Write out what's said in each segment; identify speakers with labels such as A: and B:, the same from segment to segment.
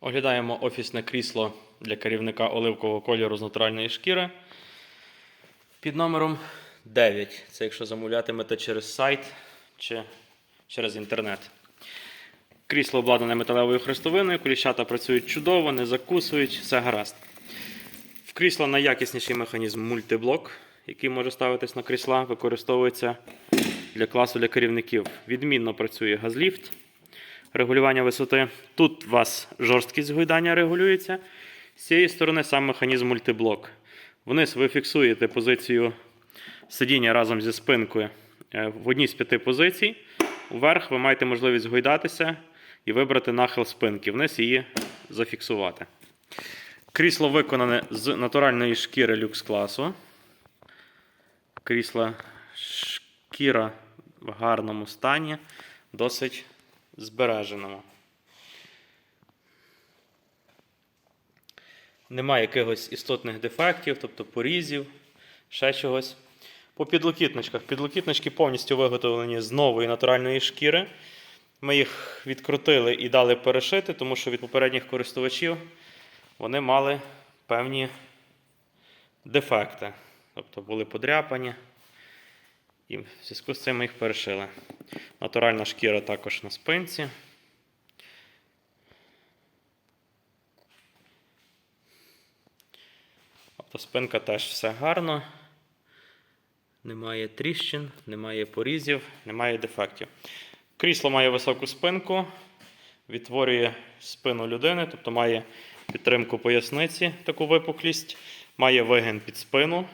A: Оглядаємо офісне крісло для керівника оливкового кольору з натуральної шкіри під номером 9. Це якщо замовлятимете через сайт чи через інтернет. Крісло обладнане металевою хрестовиною, коліщата працюють чудово, не закусують, все гаразд. В крісло найякісніший механізм мультиблок, який може ставитись на крісла, використовується для класу для керівників. Відмінно працює газліфт регулювання висоти. Тут у вас жорсткість гойдання регулюється. З цієї сторони сам механізм мультиблок. Вниз ви фіксуєте позицію сидіння разом зі спинкою е, в одній з п'яти позицій. Вверх ви маєте можливість гойдатися і вибрати нахил спинки. Вниз її зафіксувати. Крісло виконане з натуральної шкіри люкс класу. Крісло шкіра в гарному стані, досить збереженому. Немає якихось істотних дефектів, тобто порізів, ще чогось. По підлокітничках. Підлокітнички повністю виготовлені з нової натуральної шкіри. Ми їх відкрутили і дали перешити, тому що від попередніх користувачів вони мали певні дефекти. Тобто були подряпані. І в зв'язку з цим ми їх перешили. Натуральна шкіра також на спинці. Тобто спинка теж все гарно. Немає тріщин, немає порізів, немає дефектів. Крісло має високу спинку, відтворює спину людини, тобто має підтримку поясниці, таку випуклість, має вигин під спину.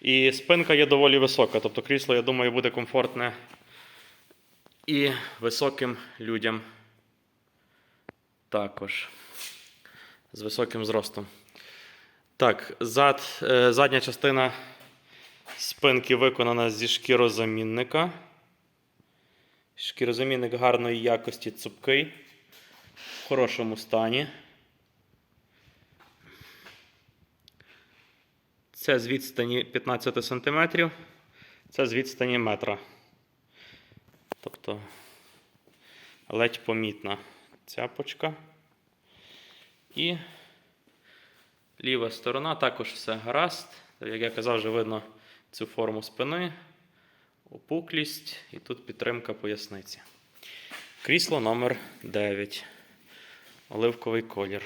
A: І спинка є доволі висока, тобто крісло, я думаю, буде комфортне і високим людям також. З високим зростом. Так, зад, е, задня частина спинки виконана зі шкірозамінника. Шкірозамінник гарної якості цупкий, в хорошому стані. Це з відстані 15 см, це з відстані метра. Тобто ледь помітна цяпочка. І ліва сторона також все гаразд. Як я казав, вже видно цю форму спини, опуклість і тут підтримка поясниці. Крісло номер 9. Оливковий колір.